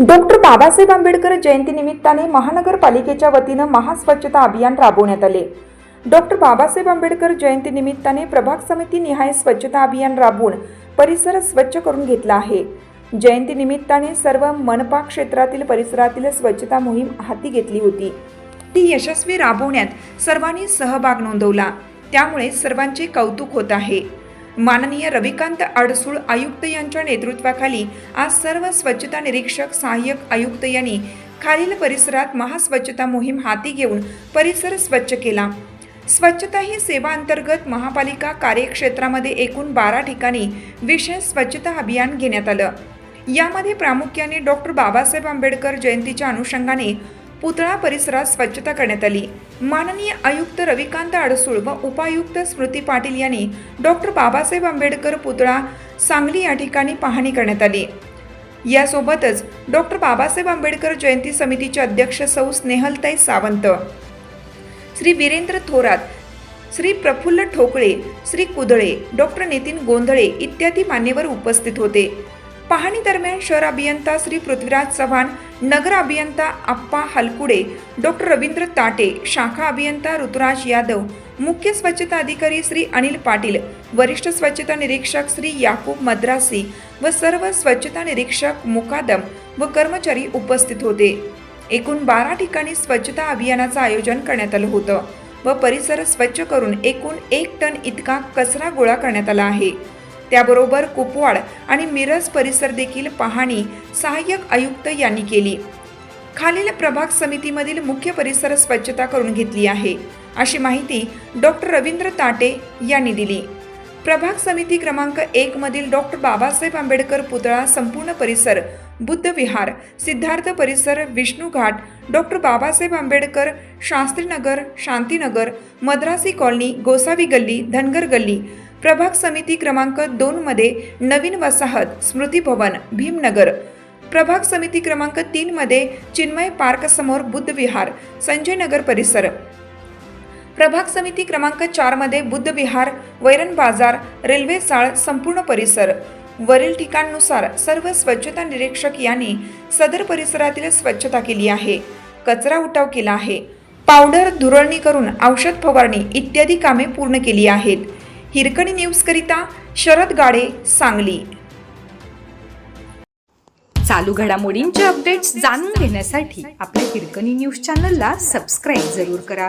Doctor Babasaheb Ambedkar जयंती निमित्ताने महानगरपालिकेच्या वतीनं महास्वच्छता अभियान राबवण्यात आले. डॉक्टर बाबासाहेब आंबेडकर जयंती निमित्ताने प्रभाग समिती निहाय स्वच्छता अभियान राबवून परिसर स्वच्छ करून घेतला आहे. जयंती निमित्ताने सर्व मनपा क्षेत्रातील परिसरातील स्वच्छता मोहीम हाती घेतली होती. ती यशस्वी राबवण्यात सर्वांनी सहभाग नोंदवला. त्यामुळे सर्वांचे कौतुक होत आहे. माननीय रविकांत अडसूळ आयुक्त यांच्या नेतृत्वाखाली आज सर्व स्वच्छता निरीक्षक सहाय्यक आयुक्त यांनी खालील परिसरात महास्वच्छता मोहीम हाती घेऊन परिसर स्वच्छ केला. स्वच्छता ही सेवा अंतर्गत महापालिका कार्यक्षेत्रामध्ये एकूण बारा ठिकाणी विशेष स्वच्छता अभियान घेण्यात आलं. यामध्ये प्रामुख्याने डॉक्टर बाबासाहेब आंबेडकर जयंतीच्या अनुषंगाने पुतळा परिसरात स्वच्छता करण्यात आली. माननीय आयुक्त रविकांत अडसूळ व उपायुक्त स्मृती पाटील यांनी डॉक्टर बाबासाहेब आंबेडकर पुतळा सांगली या ठिकाणी पाहणी करण्यात आली. यासोबतच डॉक्टर बाबासाहेब आंबेडकर जयंती समितीचे अध्यक्ष सौ. स्नेहलताई सावंत श्री वीरेंद्र थोरात श्री प्रफुल्ल ठोकळे श्री कुदळे डॉक्टर नितीन गोंधळे इत्यादी मान्यवर उपस्थित होते. पाहणी दरम्यान शहर अभियंता श्री पृथ्वीराज चव्हाण नगर अभियंता आप्पा हलकुडे डॉक्टर रवींद्र ताटे शाखा अभियंता ऋतुराज यादव मुख्य स्वच्छता अधिकारी श्री अनिल पाटील वरिष्ठ स्वच्छता निरीक्षक श्री याकूब मद्रासी व सर्व स्वच्छता निरीक्षक मुकादम व कर्मचारी उपस्थित होते. एकूण बारा ठिकाणी स्वच्छता अभियानाचं आयोजन करण्यात आलं होतं व परिसर स्वच्छ करून एकूण एक टन इतका कचरा गोळा करण्यात आला आहे. त्याबरोबर कुपवाड आणि मिरज परिसर देखील पाहणी सहाय्यक आयुक्त यांनी केली. खालील प्रभाग समितीमधील मुख्य परिसर स्वच्छता करून घेतली आहे अशी माहिती डॉक्टर रवींद्र ताटे यांनी दिली. प्रभाग समिती क्रमांक एक मधील डॉक्टर बाबासाहेब आंबेडकर पुतळा संपूर्ण परिसर बुद्ध विहार सिद्धार्थ परिसर विष्णू घाट डॉक्टर बाबासाहेब आंबेडकर शास्त्रीनगर शांतीनगर मद्रासी कॉलनी गोसावी गल्ली धनगर गल्ली. प्रभाग समिती क्रमांक दोनमध्ये नवीन वसाहत स्मृती भवन भीमनगर. प्रभाग समिती क्रमांक तीनमध्ये चिन्मय पार्कसमोर बुद्ध विहार संजय नगर परिसर. प्रभाग समिती क्रमांक चारमध्ये बुद्ध विहार वैरण बाजार रेल्वे चाळ संपूर्ण परिसर. वरील ठिकाणनुसार सर्व स्वच्छता निरीक्षक यांनी सदर परिसरातील स्वच्छता केली आहे. कचरा उठाव केला आहे. पावडर धुरळणी करून औषध फवारणी इत्यादी कामे पूर्ण केली आहेत. हिरकणी न्यूजकरिता शरद गाडे सांगली. चालू घडामोडींचे अपडेट्स जाणून घेण्यासाठी आपल्या हिरकणी न्यूज चॅनलला सबस्क्राईब जरूर करा.